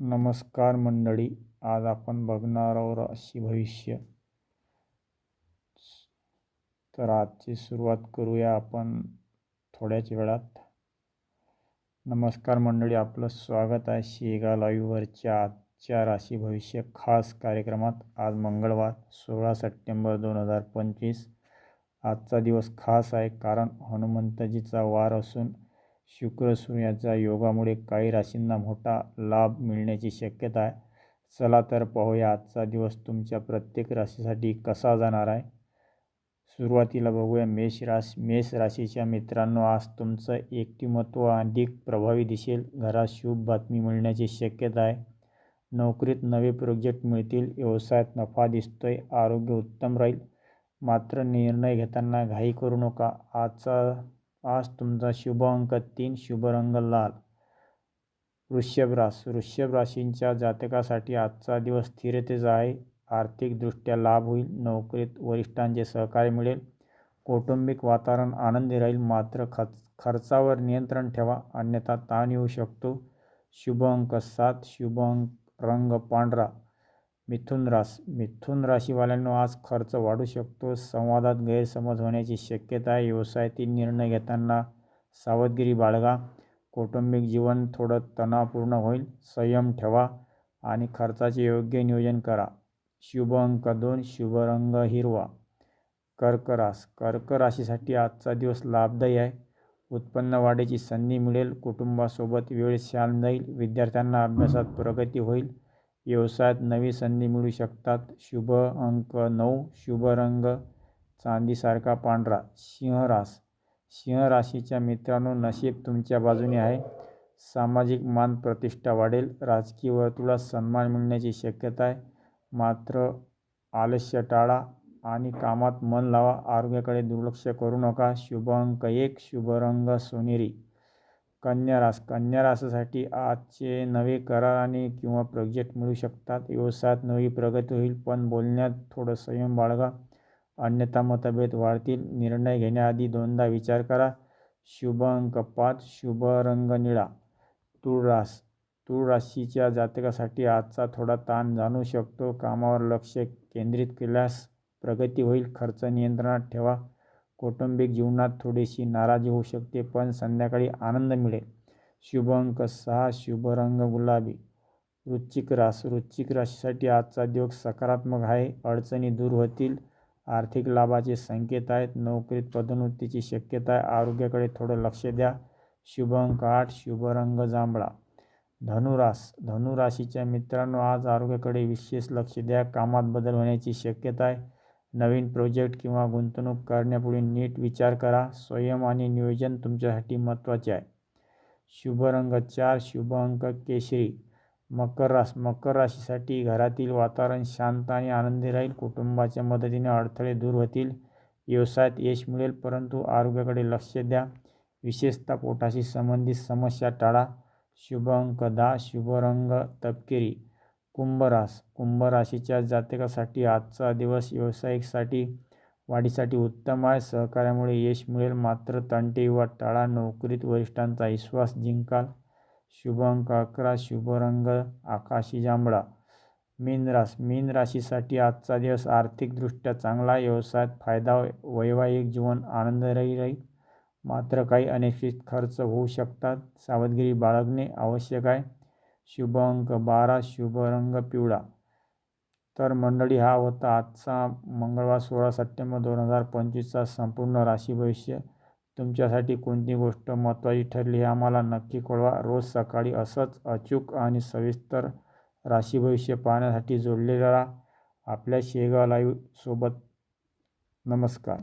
नमस्कार मंडळी आज आपण बघणार आहोत राशी भविष्य. तर आजची सुरुवात करूया आपण थोड्याच वेळात. नमस्कार मंडळी आपलं स्वागत आहे शेगा लाईव्हवरच्या आजच्या राशी भविष्य खास कार्यक्रमात. आज मंगळवार सोळा सप्टेंबर दोन हजार पंचवीस. आजचा दिवस खास आहे कारण हनुमंतजीचा वार असून शुक्र सूर्याच्या योगामुळे काही राशींना मोठा लाभ मिळण्याची शक्यता आहे. चला तर पाहूया आजचा दिवस तुमच्या प्रत्येक राशीसाठी कसा जाणार आहे. सुरुवातीला बघूया मेष राशी मेष राशीच्या मित्रांनो आज तुमचं एकटिमत्व अधिक प्रभावी दिसेल. घरात शुभ बातमी मिळण्याची शक्यता आहे. नोकरीत नवे प्रोजेक्ट मिळतील. व्यवसायात नफा दिसतोय. आरोग्य उत्तम राहील. मात्र निर्णय घेताना घाई करू नका. आजचा आज तुमचा शुभ अंक तीन शुभ रंग लाल. वृषभ रास वृषभ राशींच्या जातकासाठी आजचा दिवस स्थिरतेचा आहे. आर्थिकदृष्ट्या लाभ होईल. नोकरीत वरिष्ठांचे सहकार्य मिळेल. कौटुंबिक वातावरण आनंदी राहील. मात्र खर्च खर्चावर नियंत्रण ठेवा. अन्यथा ताण येऊ शकतो. शुभ अंक सात शुभ अंक रंग पांढरा. मिथुन रास मिथुन राशीवाल्यांना आज खर्च वाढू शकतो. संवादात गैरसमज होण्याची शक्यता आहे. व्यवसायातील निर्णय घेताना सावधगिरी बाळगा. कौटुंबिक जीवन थोडं तणावपूर्ण होईल. संयम ठेवा आणि खर्चाचे योग्य नियोजन करा. शुभ अंक दोन शुभ रंग हिरवा. कर्क रास कर्क राशीसाठी आजचा दिवस लाभदायी आहे. उत्पन्न वाढीची संधी मिळेल. कुटुंबासोबत वेळ शान जाईल विद्यार्थ्यांना अभ्यासात प्रगती होईल. व्यवसायात नवी संधी मिळू शकतात. शुभ अंक नऊ शुभ रंग चांदीसारखा पांढरा सिंहरास सिंहराशीच्या सिंह राशीच्या मित्रांनो नशीब तुमच्या बाजूने आहे. सामाजिक मान प्रतिष्ठा वाढेल. राजकीय वर्तुळात सन्मान मिळण्याची शक्यता आहे. मात्र आलस्य टाळा आणि कामात मन लावा. आरोग्याकडे दुर्लक्ष करू नका. शुभ अंक एक शुभ रंग सोनेरी. कन्यारास. कन्यारासासाठी आजचे नवे करार आणि किंवा प्रोजेक्ट मिळू शकतात. व्यवसायात नवी प्रगती होईल पण बोलण्यात थोडं संयम बाळगा. अन्यथा मतभेद वाढतील. निर्णय घेण्याआधी दोनदा विचार करा. शुभ अंक पाच शुभ रंग निळा तूळ रास तूळ राशीच्या जातकासाठी आजचा थोडा ताण जाणू शकतो. कामावर लक्ष केंद्रित केल्यास प्रगती होईल. खर्च नियंत्रणात ठेवा. कौटुंबिक जीवनात थोडीशी नाराजी होऊ शकते पण संध्याकाळी आनंद मिळेल. शुभ अंक सहा शुभ रंग गुलाबी. वृश्चिक रास वृश्चिक राशीसाठी आजचा दिवस सकारात्मक आहे. अडचणी दूर होतील. आर्थिक लाभाचे संकेत आहेत. नोकरीत पदोन्नतीची शक्यता आहे. आरोग्याकडे थोडं लक्ष द्या. शुभ अंक आठ शुभ रंग जांभळा. धनुरास धनुराशीच्या मित्रांनो आज आरोग्याकडे विशेष लक्ष द्या. कामात बदल होण्याची शक्यता आहे. नवीन प्रोजेक्ट किंवा गुंतवणूक करण्यापूर्वी नीट विचार करा. संयम आणि नियोजन तुमच्यासाठी महत्त्वाचे आहे. शुभ रंग चार शुभ अंक केशरी. मकर रास मकर राशीसाठी घरातील वातावरण शांत आणि आनंदी राहील. कुटुंबाच्या मदतीने अडथळे दूर होतील. व्यवसायात यश मिळेल परंतु आरोग्याकडे लक्ष द्या. विशेषतः पोटाशी संबंधित समस्या टाळा. शुभ अंक दहा शुभ रंग तपकिरी. कुंभरास. कुंभराशीच्या जातकासाठी आजचा दिवस व्यावसायिकसाठी वाढीसाठी उत्तम आहे. सहकार्यामुळे यश मिळेल. मात्र तंटे युवा टाळा नोकरीत वरिष्ठांचा विश्वास जिंकाल. शुभ अंक अकरा शुभ रंग आकाशी जांभळा. मीन रास मीन राशीसाठी आजचा दिवस आर्थिकदृष्ट्या चांगला व्यवसायात फायदा वैवाहिक जीवन आनंददायी राहील. मात्र काही अनिश्चित खर्च होऊ शकतात. सावधगिरी बाळगणे आवश्यक आहे. शुभ अंक बारा शुभ रंग पिवळा. तर मंडळी हा होता आजचा मंगळवार सोळा सप्टेंबर दोन हजार पंचवीसचा संपूर्ण राशी भविष्य. तुमच्यासाठी कोणती गोष्ट महत्त्वाची ठरली हे आम्हाला नक्की कळवा. रोज सकाळी असंच अचूक आणि सविस्तर राशी भविष्य पाहण्यासाठी जोडलेला आपल्या शेगाव लाईव्ह सोबत नमस्कार.